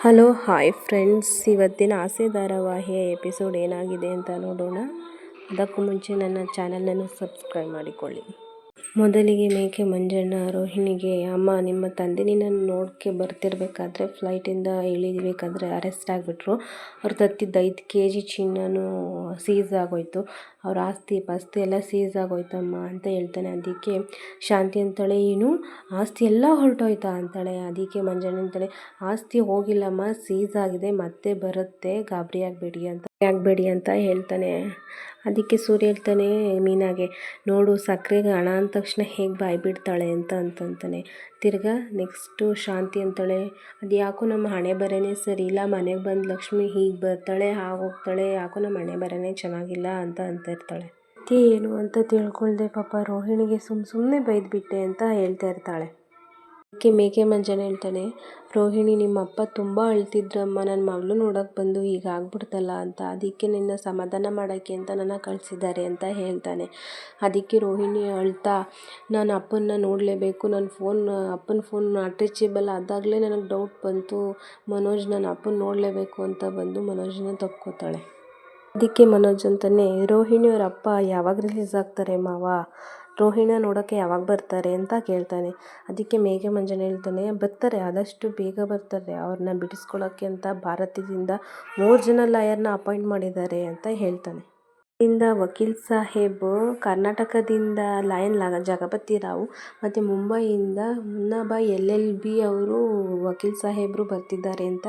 Hello, hi friends. ಇವತ್ತಿನ ಆಸೆ ಧಾರಾವಾಹಿಯ episode ಏನಾಗಿದೆ ಅಂತ ನೋಡೋಣ. ಅದಕ್ಕೂ ಮುಂಚೆ ನನ್ನ ಚಾನಲನ್ನು ಸಬ್ಸ್ಕ್ರೈಬ್ ಮಾಡಿಕೊಳ್ಳಿ. ಮೊದಲಿಗೆ ಮೇಕೆ ಮಂಜಣ್ಣ, ರೋಹಿಣಿಗೆ ಅಮ್ಮ, ನಿಮ್ಮ ತಂದೆ ನಿನ್ನನ್ನು ನೋಡೋಕ್ಕೆ ಬರ್ತಿರ್ಬೇಕಾದ್ರೆ ಫ್ಲೈಟಿಂದ ಇಳಿಬೇಕಾದ್ರೆ ಅರೆಸ್ಟ್ ಆಗಿಬಿಟ್ರು. ಅವ್ರು ತತ್ತಿದ್ದ ಐದು ಕೆ ಜಿ ಚಿನ್ನನೂ ಸೀಸ್ ಆಗೋಯ್ತು. ಅವ್ರ ಆಸ್ತಿ, ಪಾಸ್ತಿ ಎಲ್ಲ ಸೀಸ್ ಆಗೋಯ್ತಮ್ಮ ಅಂತ ಹೇಳ್ತಾನೆ ಅದಕ್ಕೆ ಶಾಂತಿ ಅಂತಾಳೆ, ಏನು? ಆಸ್ತಿ ಎಲ್ಲ ಹೊರಟೋಯ್ತಾ ಅಂತಾಳೆ ಅದಕ್ಕೆ ಮಂಜಣ್ಣ ಅಂತಾಳೆ. ಆಸ್ತಿ ಹೋಗಿಲ್ಲಮ್ಮ ಸೀಸ್ ಆಗಿದೆ, ಮತ್ತೆ ಬರುತ್ತೆ ಗಾಬರಿ ಆಗಬೇಡಿ ಅಂತ. ಆಗಬೇಡಿ ಅಂತ ಹೇಳ್ತಾನೆ. ಅದಕ್ಕೆ ಸೂರ್ಯ ಹೇಳ್ತಾನೆ, ಮೀನಾಗೆ, ನೋಡು ಸಕ್ಕರೆಗೆ ಹಣ ಅಂದ ತಕ್ಷಣ ಹೇಗೆ ಬಾಯಿ ಬಿಡ್ತಾಳೆ ಅಂತ ಅಂತಂತಾನೆ. ತಿರ್ಗಾ ನೆಕ್ಸ್ಟು ಶಾಂತಿ ಅಂತಾಳೆ. ಅದು ಯಾಕೋ ನಮ್ಮ ಹಣೆ ಬರನೇ ಸರಿ ಇಲ್ಲ, ಮನೆಗೆ ಬಂದು ಲಕ್ಷ್ಮಿ ಹೀಗೆ ಬರ್ತಾಳೆ, ಹಾಗೆ ಹೋಗ್ತಾಳೆ, ಯಾಕೋ ನಮ್ಮ ಹಣೆ ಬರನೇ ಚೆನ್ನಾಗಿಲ್ಲ ಅಂತ ಅಂತ ಇರ್ತಾಳೆ. ಏನು ಅಂತ ತಿಳ್ಕೊಳ್ದೆ ಪಾಪ, ರೋಹಿಣಿಗೆ ಸುಮ್ಮ ಸುಮ್ಮನೆ ಬೈದ್ಬಿಟ್ಟೆ ಅಂತ ಹೇಳ್ತಾ ಇರ್ತಾಳೆ. ಅದಕ್ಕೆ ಮೇಕೆ ಮಂಜನ ಹೇಳ್ತಾನೆ, ರೋಹಿಣಿ, ನಿಮ್ಮ ಅಪ್ಪ ತುಂಬ ಅಳ್ತಿದ್ರಮ್ಮ. ನನ್ನ ಮಗಳು ನೋಡೋಕೆ ಬಂದು ಈಗ ಆಗ್ಬಿಡ್ತಲ್ಲ ಅಂತ. ಅದಕ್ಕೆ ನಿನ್ನ ಸಮಾಧಾನ ಮಾಡೋಕ್ಕೆ ಅಂತ ನನ್ನ ಕಳಿಸಿದ್ದಾರೆ ಅಂತ ಹೇಳ್ತಾನೆ. ಅದಕ್ಕೆ ರೋಹಿಣಿ ಅಳ್ತಾ ನಾನು ಅಪ್ಪನ್ನ ನೋಡಲೇಬೇಕು. ನನ್ನ ಫೋನ್, ಅಪ್ಪನ ಫೋನ್ ಅಟ್ರೀಚೇಬಲ್ ಆದಾಗಲೇ ನನಗೆ ಡೌಟ್ ಬಂತು. ಮನೋಜ್ ನನ್ನ ಅಪ್ಪನ ನೋಡಲೇಬೇಕು ಅಂತ ಬಂದು ಮನೋಜನ್ನ ತಪ್ಕೋತಾಳೆ. ಅದಕ್ಕೆ ಮನೋಜ್ ಅಂತಾನೆ ರೋಹಿಣಿಯವ್ರ ಅಪ್ಪ ಯಾವಾಗ ರಿಲೀಸ್ ಆಗ್ತಾರೆ ಮಾವ? ರೋಹಿಣ ನೋಡೋಕ್ಕೆ ಯಾವಾಗ ಬರ್ತಾರೆ ಅಂತ ಕೇಳ್ತಾನೆ. ಅದಕ್ಕೆ ಮೇಘ ಮಂಜನ ಹೇಳ್ತಾನೆ, ಬರ್ತಾರೆ, ಆದಷ್ಟು ಬೇಗ ಬರ್ತಾರೆ. ಅವ್ರನ್ನ ಬಿಡಿಸ್ಕೊಳ್ಳೋಕ್ಕೆ ಅಂತ ಭಾರತದಿಂದ ಮೂರು ಜನ ಲಾಯರ್ನ ಅಪಾಯಿಂಟ್ ಮಾಡಿದ್ದಾರೆ ಅಂತ ಹೇಳ್ತಾನೆ. ಇಂದ ವಕೀಲ್ ಸಾಹೇಬ್, ಕರ್ನಾಟಕದಿಂದ ಲಯನ್ ಜಗಪತಿ ರಾವ್ ಮತ್ತು ಮುಂಬೈಯಿಂದ ಮುನ್ನಾಬಾ ಎಲ್ ಎಲ್ ಬಿ ಅವರು ವಕೀಲ್ ಸಾಹೇಬರು ಬರ್ತಿದ್ದಾರೆ ಅಂತ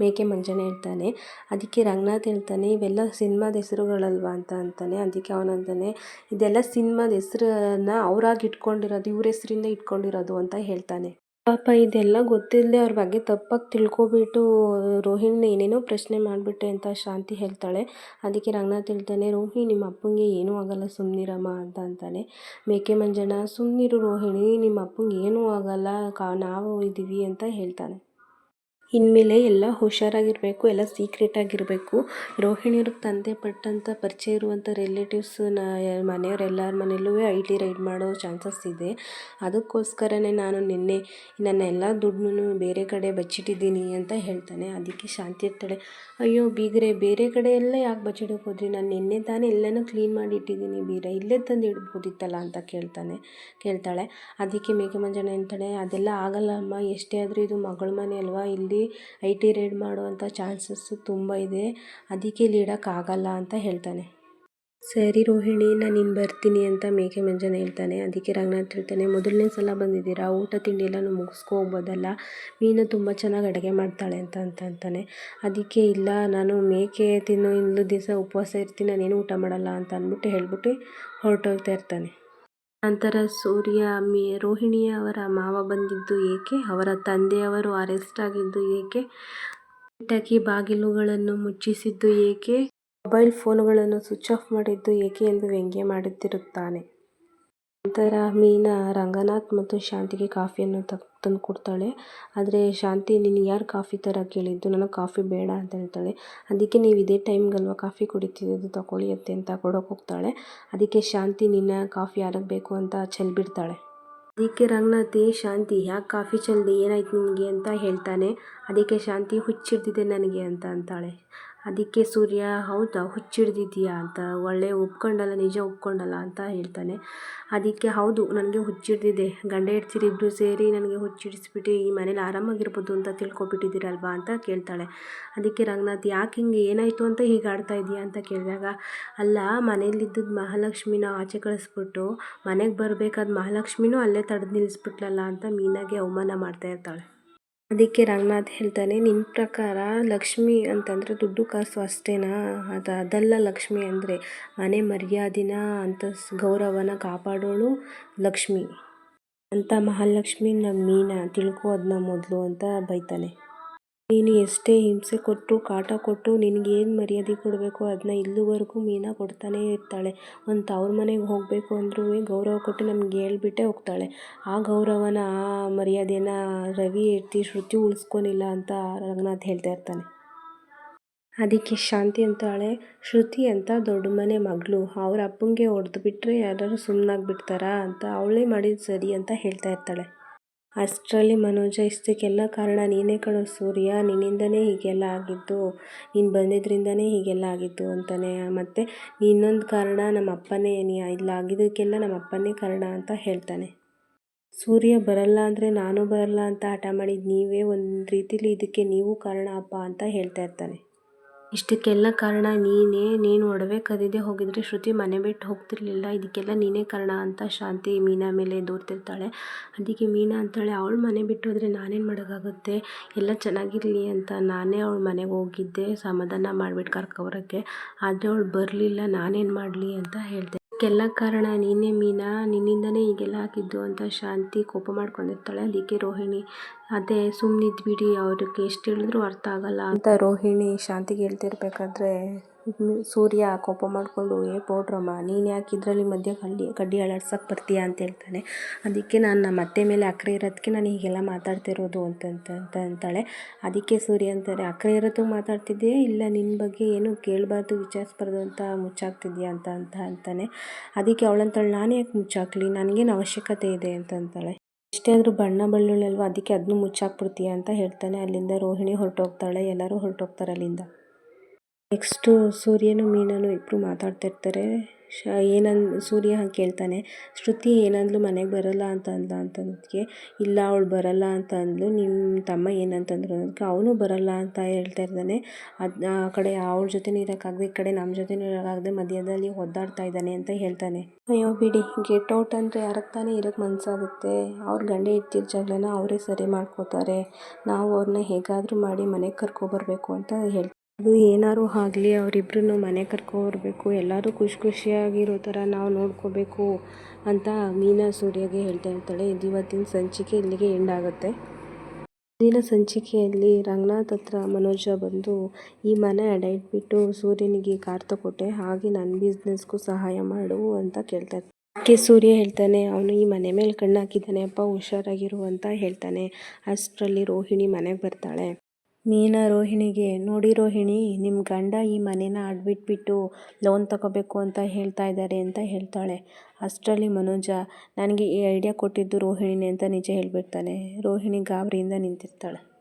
ಮೇಕೆ ಮಂಜನೆ ಹೇಳ್ತಾನೆ. ಅದಕ್ಕೆ ರಂಗನಾಥ್ ಹೇಳ್ತಾನೆ, ಇವೆಲ್ಲ ಸಿನಿಮಾದ ಹೆಸರುಗಳಲ್ವಾ ಅಂತ ಅಂತಾನೆ. ಅದಕ್ಕೆ ಅವನಂತಾನೆ ಇದೆಲ್ಲ ಸಿನಿಮಾದ ಹೆಸ್ರನ್ನ ಅವರಾಗಿ ಇಟ್ಕೊಂಡಿರೋದು, ಇವ್ರ ಹೆಸರಿಂದ ಇಟ್ಕೊಂಡಿರೋದು ಅಂತ ಹೇಳ್ತಾನೆ. ಪಾಪ ಇದೆಲ್ಲ ಗೊತ್ತಿಲ್ಲದೆ ಅವ್ರ ಬಗ್ಗೆ ತಪ್ಪಾಗಿ ತಿಳ್ಕೊಬಿಟ್ಟು ರೋಹಿಣಿನ ಏನೇನೋ ಪ್ರಶ್ನೆ ಮಾಡಿಬಿಟ್ಟೆ ಅಂತ ಶಾಂತಿ ಹೇಳ್ತಾಳೆ. ಅದಕ್ಕೆ ರಂಗನಾಥ್ ಹೇಳ್ತಾನೆ ರೋಹಿ ನಿಮ್ಮ ಅಪ್ಪಂಗೆ ಏನೂ ಆಗಲ್ಲ ಸುಮ್ಮನಿರಮ್ಮ ಅಂತ ಅಂತಾನೆ. ಮೇಕೆ ಮಂಜಣ್ಣ ಸುಮ್ಮನಿರು ರೋಹಿಣಿ, ನಿಮ್ಮ ಅಪ್ಪಂಗೆ ಏನೂ ಆಗಲ್ಲ, ಕಾ, ನಾವು ಇದ್ದೀವಿ ಅಂತ ಹೇಳ್ತಾನೆ. ಇನ್ಮೇಲೆ ಎಲ್ಲ ಹುಷಾರಾಗಿರಬೇಕು, ಎಲ್ಲ ಸೀಕ್ರೆಟಾಗಿರಬೇಕು ರೋಹಿಣಿಯವ್ರ ತಂದೆ ಪಟ್ಟಂಥ ಪರಿಚಯ ಇರುವಂಥ ರಿಲೇಟಿವ್ಸ್ನ ಮನೆಯವ್ರು ಎಲ್ಲರ ಮನೆಯಲ್ಲೂ ಐ ಟಿ ರೈಡ್ ಮಾಡೋ ಚಾನ್ಸಸ್ ಇದೆ. ಅದಕ್ಕೋಸ್ಕರನೇ ನಾನು ನಿನ್ನೆ ನನ್ನ ಎಲ್ಲ ದುಡ್ಡನ್ನು ಬೇರೆ ಕಡೆ ಬಚ್ಚಿಟ್ಟಿದ್ದೀನಿ ಅಂತ ಹೇಳ್ತಾನೆ. ಅದಕ್ಕೆ ಶಾಂತಿ ಇರ್ತಾಳೆ. ಅಯ್ಯೋ ಬೀಗರೆ, ಬೇರೆ ಕಡೆ ಎಲ್ಲ ಯಾಕೆ ಬಚ್ಚಿಡೋಕೆ ನಾನು ನಿನ್ನೆ ತಾನೇ ಎಲ್ಲನೂ ಕ್ಲೀನ್ ಮಾಡಿ ಇಟ್ಟಿದ್ದೀನಿ ಬೀರ ಇಲ್ಲೇ ತಂದು ಇಡ್ಬೋದಿತ್ತಲ್ಲ ಅಂತ ಕೇಳ್ತಾನೆ, ಕೇಳ್ತಾಳೆ. ಅದಕ್ಕೆ ಮೇಘಮಂಜನ ಅಂತಾಳೆ ಅದೆಲ್ಲ ಆಗಲ್ಲ ಅಮ್ಮ. ಎಷ್ಟೇ ಆದರೂ ಇದು ಮಗಳ ಮನೆ ಅಲ್ವಾ? ಇಲ್ಲಿ ಐ ಟಿ ರೈಡ್ ಮಾಡುವಂಥ ಚಾನ್ಸಸ್ಸು ತುಂಬ ಇದೆ. ಅದಕ್ಕೆ ಇಲ್ಲಿ ಇಡೋಕ್ಕಾಗಲ್ಲ ಅಂತ ಹೇಳ್ತಾನೆ. ಸರಿ ರೋಹಿಣಿ, ನಾನು ಇನ್ನು ಬರ್ತೀನಿ ಅಂತ ಮೇಕೆ ಮಂಜನ ಹೇಳ್ತಾನೆ. ಅದಕ್ಕೆ ರಂಗನಾಥ್ ಹೇಳ್ತಾನೆ, ಮೊದಲನೇ ಸಲ ಬಂದಿದ್ದೀರಾ? ಊಟ, ತಿಂಡಿ ಎಲ್ಲ ಮುಗಿಸ್ಕೊ ಹೋಗ್ಬೋದಲ್ಲ? ಮೀನು ತುಂಬ ಚೆನ್ನಾಗಿ ಅಡುಗೆ ಮಾಡ್ತಾಳೆ ಅಂತ ಅಂತ ಅಂತಾನೆ. ಅದಕ್ಕೆ ಇಲ್ಲ, ನಾನು ಮೇಕೆ ತಿನ್ನೋ, ಇನ್ನೂ ದಿವಸ ಉಪವಾಸ ಇರ್ತೀನಿ, ನಾನೇನು ಊಟ ಮಾಡಲ್ಲ ಅಂತ ಅಂದ್ಬಿಟ್ಟು ಹೇಳ್ಬಿಟ್ಟು ಹೊರಟೋಗ್ತಾ ಇರ್ತಾನೆ. ನಂತರ ಸೂರ್ಯ ಮಿ ರೋಹಿಣಿಯವರ ಮಾವ ಬಂದಿದ್ದು ಏಕೆ? ಅವರ ತಂದೆಯವರು ಅರೆಸ್ಟ್ ಆಗಿದ್ದು ಏಕೆ? ಕಿಟಕಿ ಬಾಗಿಲುಗಳನ್ನು ಮುಚ್ಚಿಸಿದ್ದು ಏಕೆ? ಮೊಬೈಲ್ ಫೋನುಗಳನ್ನು ಸ್ವಿಚ್ ಆಫ್ ಮಾಡಿದ್ದು ಏಕೆ ಎಂದು ವ್ಯಂಗ್ಯ ಮಾಡುತ್ತಿರುತ್ತಾನೆ. ನಂತರ ಮೀನಾ ರಂಗನಾಥ್ ಮತ್ತು ಶಾಂತಿಗೆ ಕಾಫಿಯನ್ನು ತಂದು ಕೊಡ್ತಾಳೆ. ಆದರೆ ಶಾಂತಿ, ನೀನು ಯಾರು ಕಾಫಿ ಥರ ಕೇಳಿದ್ದು? ನನಗೆ ಕಾಫಿ ಬೇಡ ಅಂತ ಹೇಳ್ತಾಳೆ. ಅದಕ್ಕೆ ನೀವು ಇದೇ ಟೈಮ್ಗಲ್ವ ಕಾಫಿ ಕುಡಿತಿದ್ದು ತಗೊಳ್ಳಿ ಅತ್ತೆ ಅಂತ ಕೊಡೋಕೆ ಹೋಗ್ತಾಳೆ. ಅದಕ್ಕೆ ಶಾಂತಿ, ನಿನ್ನ ಕಾಫಿ ಯಾರಿಗೆ ಬೇಕು ಅಂತ ಚೆಲ್ಬಿಡ್ತಾಳೆ. ಅದಕ್ಕೆ ರಂಗನಾಥಿ ಶಾಂತಿ, ಯಾಕೆ ಕಾಫಿ ಚೆಲ್ದೆ? ಏನಾಯ್ತು ನಿನಗೆ ಅಂತ ಹೇಳ್ತಾನೆ. ಅದಕ್ಕೆ ಶಾಂತಿ ಹುಚ್ಚಿಡ್ತಿದೆ ನನಗೆ ಅಂತ ಅಂತಾಳೆ. ಅದಕ್ಕೆ ಸೂರ್ಯ, ಹೌದಾ? ಹುಚ್ಚಿಡ್ದಿದ್ಯಾ ಅಂತ, ಒಳ್ಳೆ ಒಪ್ಕೊಂಡಲ್ಲ, ನಿಜ ಒಪ್ಕೊಂಡಲ್ಲ ಅಂತ ಹೇಳ್ತಾನೆ. ಅದಕ್ಕೆ, ಹೌದು, ನನಗೆ ಹುಚ್ಚಿಡ್ದಿದೆ. ಗಂಡ ಹೆಂಡ್ತಿರು ಇಬ್ಬರು ಸೇರಿ ನನಗೆ ಹುಚ್ಚಿಡಿಸ್ಬಿಟ್ಟು ಈ ಮನೇಲಿ ಆರಾಮಾಗಿರ್ಬೋದು ಅಂತ ತಿಳ್ಕೊಬಿಟ್ಟಿದ್ದೀರಲ್ವಾ? ಅಂತ ಕೇಳ್ತಾಳೆ. ಅದಕ್ಕೆ, ರಂಗನಾಥ್, ಯಾಕೆ ಹಿಂಗೆ ಏನಾಯಿತು ಅಂತ ಹೀಗೆ ಆಡ್ತಾ ಇದೆಯಾ? ಅಂತ ಕೇಳಿದಾಗ, ಅಲ್ಲ ಮನೇಲಿದ್ದದ್ದು ಮಹಾಲಕ್ಷ್ಮಿನ ಆಚೆ ಕಳಿಸ್ಬಿಟ್ಟು ಮನೆಗೆ ಬರಬೇಕಾದ ಮಹಾಲಕ್ಷ್ಮಿನೂ ಅಲ್ಲೇ ತಡೆದು ನಿಲ್ಲಿಸ್ಬಿಟ್ಲಲ್ಲ ಅಂತ ಮೀನಾಗೆ ಅವಮಾನ ಮಾಡ್ತಾ ಇರ್ತಾಳೆ. ಅದಕ್ಕೆ ರಂಗನಾಥ್ ಹೇಳ್ತಾನೆ ನಿನ್ನ ಪ್ರಕಾರ ಲಕ್ಷ್ಮಿ ಅಂತಂದರೆ ದುಡ್ಡು ಕಾಸು ಅಷ್ಟೇನಾ? ಅದು, ಅದಲ್ಲ ಲಕ್ಷ್ಮಿ ಅಂದರೆ ಮನೆ ಮರ್ಯಾದಿನ ಅಂತ ಗೌರವನ ಕಾಪಾಡೋಳು ಲಕ್ಷ್ಮಿ. ಅಂತ ಮಹಾಲಕ್ಷ್ಮಿ ನಮ್ಮ ಮೀನಾ ತಿಳ್ಕೊ ಅದನ್ನ ಮೊದಲು ಅಂತ ಬೈತಾನೆ. ನೀನು ಎಷ್ಟೇ ಹಿಂಸೆ ಕೊಟ್ಟು, ಕಾಟ ಕೊಟ್ಟು ನಿನಗೇನು ಮರ್ಯಾದೆ ಕೊಡಬೇಕು ಅದನ್ನ ಇಲ್ಲಿವರೆಗೂ ಮೀನಾ ಕೊಡ್ತಾನೇ ಇರ್ತಾಳೆ. ಒಂದು ಮನೆಗೆ ಹೋಗಬೇಕು ಅಂದ್ರೂ ಗೌರವ ಕೊಟ್ಟು ನಮ್ಗೆ ಹೇಳ್ಬಿಟ್ಟೆ ಹೋಗ್ತಾಳೆ. ಆ ಗೌರವನ, ಆ ಮರ್ಯಾದೆನ ರವಿ ಎತ್ತಿ ಶ್ರುತಿ ಉಳಿಸ್ಕೊನಿಲ್ಲ ಅಂತ ರಂಗನಾಥ್ ಹೇಳ್ತಾ ಇರ್ತಾನೆ. ಅದಕ್ಕೆ ಶಾಂತಿ ಅಂತಾಳೆ ಶ್ರುತಿ ಅಂತ ದೊಡ್ಡ ಮನೆ ಮಗಳು. ಅವ್ರ ಅಪ್ಪಂಗೆ ಹೊಡೆದು ಬಿಟ್ಟರೆ ಯಾರಾದ್ರು ಸುಮ್ಮನಾಗ್ಬಿಡ್ತಾರಾ ಅಂತ ಅವಳೇ ಮಾಡಿದ್ದು ಸರಿ ಅಂತ ಹೇಳ್ತಾ ಇರ್ತಾಳೆ. ಅಷ್ಟರಲ್ಲಿ ಮನೋಜ, ಇಷ್ಟಕ್ಕೆಲ್ಲ ಕಾರಣ ನೀನೇ ಕಣೋ ಸೂರ್ಯ, ನಿನ್ನಿಂದನೇ ಹೀಗೆಲ್ಲ ಆಗಿದ್ದು, ನೀನು ಬಂದಿದ್ದರಿಂದನೇ ಹೀಗೆಲ್ಲ ಆಗಿದ್ದು ಅಂತಾನೆ. ಮತ್ತು ಇನ್ನೊಂದು ಕಾರಣ ನಮ್ಮ ಅಪ್ಪನೇ ನೀ ಇಲ್ಲ ಆಗಿದ್ದಕ್ಕೆಲ್ಲ ನಮ್ಮ ಅಪ್ಪನೇ ಕಾರಣ ಅಂತ ಹೇಳ್ತಾನೆ. ಸೂರ್ಯ ಬರಲ್ಲ ಅಂದರೆ ನಾನು ಬರಲ್ಲ ಅಂತ ಹಠ ಮಾಡಿದ್ದು ನೀವೇ ಒಂದು ರೀತಿಲಿ ಇದಕ್ಕೆ ನೀವು ಕಾರಣ ಅಪ್ಪ ಅಂತ ಹೇಳ್ತಾ ಇರ್ತಾನೆ. ಇಷ್ಟಕ್ಕೆಲ್ಲ ಕಾರಣ ನೀನೇ. ನೀನು ಒಡವೆ ಕದಿದೆ ಹೋಗಿದ್ರೆ ಶ್ರುತಿ ಮನೆ ಬಿಟ್ಟು ಹೋಗ್ತಿರ್ಲಿಲ್ಲ. ಇದಕ್ಕೆಲ್ಲ ನೀನೇ ಕಾರಣ ಅಂತ ಶಾಂತಿ ಮೀನಾ ಮೇಲೆ ದೂರ್ತಿರ್ತಾಳೆ. ಅದಕ್ಕೆ ಮೀನಾ ಅಂತಾಳೆ, ಅವಳು ಮನೆ ಬಿಟ್ಟು ಹೋದರೆ ನಾನೇನು ಮಾಡೋಕ್ಕಾಗುತ್ತೆ? ಎಲ್ಲ ಚೆನ್ನಾಗಿರಲಿ ಅಂತ ನಾನೇ ಅವಳ ಮನೆಗೆ ಹೋಗಿದ್ದೆ. ಸಮಾಧಾನ ಮಾಡಿಬಿಟ್ಟು ಕರ್ಕೊಬರೋಕ್ಕೆ. ಆದರೆ ಅವಳು ಬರಲಿಲ್ಲ, ನಾನೇನು ಮಾಡಲಿ ಅಂತ ಹೇಳ್ದೆ. ಇದಕ್ಕೆಲ್ಲ ಕಾರಣ ನೀನೇ ಮೀನಾ. ನಿನ್ನಿಂದನೇ ಹೀಗೆಲ್ಲ ಹಾಕಿದ್ದು ಅಂತ ಶಾಂತಿ ಕೋಪ ಮಾಡ್ಕೊಂಡಿರ್ತಾಳೆ. ಅದಕ್ಕೆ ರೋಹಿಣಿ ಅದೇ ಸುಮ್ಮನಿದ್ಬಿಡಿ ಅವ್ರಿಗೆ ಎಷ್ಟು ಹೇಳಿದ್ರು ಅರ್ಥ ಆಗಲ್ಲ. ಅಂತ ರೋಹಿಣಿ ಶಾಂತಿಗೆ ಹೇಳ್ತಿರ್ಬೇಕಾದ್ರೆ ಸೂರ್ಯ ಕೋಪ ಮಾಡಿಕೊಂಡು, ಏ, ಪೌಡ್ರಮ್ಮ, ನೀನು ಯಾಕೆ ಇದರಲ್ಲಿ ಮಧ್ಯೆ ಕಡ್ಡಿ ಕಡ್ಡಿ ಅಳಾಡ್ಸಕ್ಕೆ ಬರ್ತೀಯಾ? ಅಂತ ಹೇಳ್ತಾನೆ. ಅದಕ್ಕೆ ನಾನು ನಮ್ಮ ಅತ್ತೆ ಮೇಲೆ ಅಕ್ರೆ ಇರೋದಕ್ಕೆ ನಾನು ಹೀಗೆಲ್ಲ ಮಾತಾಡ್ತಿರೋದು ಅಂತಂತ ಅಂತ ಅಂತಾಳೆ. ಅದಕ್ಕೆ ಸೂರ್ಯ ಅಂತಾರೆ, ಅಕ್ರೆ ಇರೋದು ಮಾತಾಡ್ತಿದ್ದೀಯಾ ಇಲ್ಲ ನಿನ್ನ ಬಗ್ಗೆ ಏನು ಕೇಳಬಾರ್ದು, ವಿಚಾರಿಸ್ಬಾರ್ದು ಅಂತ ಮುಚ್ಚಾಕ್ತಿದ್ಯಾ ಅಂತ ಅಂತ ಅಂತಾನೆ. ಅದಕ್ಕೆ ಅವಳಂತಾಳೆ, ನಾನು ಯಾಕೆ ಮುಚ್ಚಾಕ್ಲಿ? ನನಗೇನು ಅವಶ್ಯಕತೆ ಇದೆ? ಅಂತ ಅಂತಾಳೆ. ಎಷ್ಟೇ ಆದರೂ ಬಣ್ಣ ಬಳ್ಳುಳ್ಳಲ್ವ? ಅದಕ್ಕೆ ಅದನ್ನು ಮುಚ್ಚಾಕ್ಬಿಡ್ತೀಯ ಅಂತ ಹೇಳ್ತಾನೆ. ಅಲ್ಲಿಂದ ರೋಹಿಣಿ ಹೊರಟೋಗ್ತಾಳೆ. ಎಲ್ಲರೂ ಹೊರಟೋಗ್ತಾರೆ ಅಲ್ಲಿಂದ. ನೆಕ್ಸ್ಟು ಸೂರ್ಯನು ಮೀನನು ಇಬ್ಬರು ಮಾತಾಡ್ತಿರ್ತಾರೆ ಶ ಏನಂದ, ಸೂರ್ಯ ಕೇಳ್ತಾನೆ, ಶ್ರುತಿ ಏನಂದ್ಲು ಮನೆಗೆ ಬರಲ್ಲ ಅಂತ ಅಂದ ಅಂತಂದಕ್ಕೆ ಇಲ್ಲ ಅವಳು ಬರಲ್ಲ ಅಂತ ಅಂದ್ಲು ನಿಮ್ಮ ತಮ್ಮ ಏನಂತಂದ್ರು ಅದಕ್ಕೆ ಅವನು ಬರಲ್ಲ ಅಂತ ಹೇಳ್ತಾ ಇದ್ದಾನೆ. ಅದು, ಆ ಕಡೆ ಅವಳ ಜೊತೆನೂ ಇರೋಕ್ಕಾಗದೆ, ಈ ಕಡೆ ನಮ್ಮ ಜೊತೆನೂ ಇರೋಕ್ಕಾಗದೆ ಮಧ್ಯದಲ್ಲಿ ಒದ್ದಾಡ್ತಾ ಇದ್ದಾನೆ ಅಂತ ಹೇಳ್ತಾನೆ. ಅಯ್ಯೋ ಬಿಡಿ, ಗೆಟ್ ಔಟ್ ಅಂದರೆ ಯಾರಕ್ಕೆ ತಾನೇ ಇರೋಕ್ಕೆ ಮನಸ್ಸಾಗುತ್ತೆ ಅವ್ರ ಗಂಡ ಇರ್ತಿದ್ದ ಜಗಳನ ಅವರೇ ಸರಿ ಮಾಡ್ಕೋತಾರೆ. ನಾವು ಅವ್ರನ್ನ ಹೇಗಾದರೂ ಮಾಡಿ ಮನೆಗೆ ಕರ್ಕೊಬರ್ಬೇಕು ಅಂತ ಹೇಳ್ತಾರೆ ಅದು ಏನಾದ್ರು ಆಗಲಿ ಮನೆ ಕರ್ಕೊಬರ್ಬೇಕು ಎಲ್ಲರೂ ಖುಷಿ ಖುಷಿಯಾಗಿರೋ ಥರ ನಾವು ನೋಡ್ಕೋಬೇಕು ಅಂತ ಮೀನಾ ಸೂರ್ಯಗೆ ಹೇಳ್ತಾ ಇರ್ತಾಳೆ. ಇದು ಇವತ್ತಿನ ಸಂಚಿಕೆ, ಇಲ್ಲಿಗೆ ಎಂಡ್ ಆಗುತ್ತೆ. ಮುಂದಿನ ಸಂಚಿಕೆಯಲ್ಲಿ ರಂಗನಾಥ್ ಹತ್ರ ಮನೋಜ ಬಂದು, ಈ ಮನೆ ಅಡ ಇಟ್ಬಿಟ್ಟು ಸೂರ್ಯನಿಗೆ ಕಾರ್ ತಗೊಟ್ಟೆ ಹಾಗೆ ನನ್ನ ಬಿಸ್ನೆಸ್ಗೂ ಸಹಾಯ ಮಾಡು ಅಂತ ಕೇಳ್ತಾ ಕೆ ಸೂರ್ಯ ಹೇಳ್ತಾನೆ, ಅವನು ಈ ಮನೆ ಮೇಲೆ ಕಣ್ಣು ಹಾಕಿದ್ದಾನೆ ಅಪ್ಪ ಹುಷಾರಾಗಿರು ಅಂತ ಹೇಳ್ತಾನೆ. ಅಷ್ಟರಲ್ಲಿ ರೋಹಿಣಿ ಮನೆಗೆ ಬರ್ತಾಳೆ. ಮೀನಾ ರೋಹಿಣಿಗೆ, ನೋಡಿ ರೋಹಿಣಿ ನಿಮ್ಮ ಗಂಡ ಈ ಮನೇನ ಅಡ್ಬಿಟ್ಬಿಟ್ಟು ಲೋನ್ ತಗೋಬೇಕು ಅಂತ ಹೇಳ್ತಾ ಇದ್ದಾರೆ ಅಂತ ಹೇಳ್ತಾಳೆ. ಅಷ್ಟರಲ್ಲಿ ಮನೋಜ, ನನಗೆ ಈ ಐಡಿಯಾ ಕೊಟ್ಟಿದ್ದು ರೋಹಿಣಿನೇ ಅಂತ ನಿಜ ಹೇಳ್ಬಿಡ್ತಾನೆ. ರೋಹಿಣಿ ಗಾಬರಿಯಿಂದ ನಿಂತಿರ್ತಾಳೆ.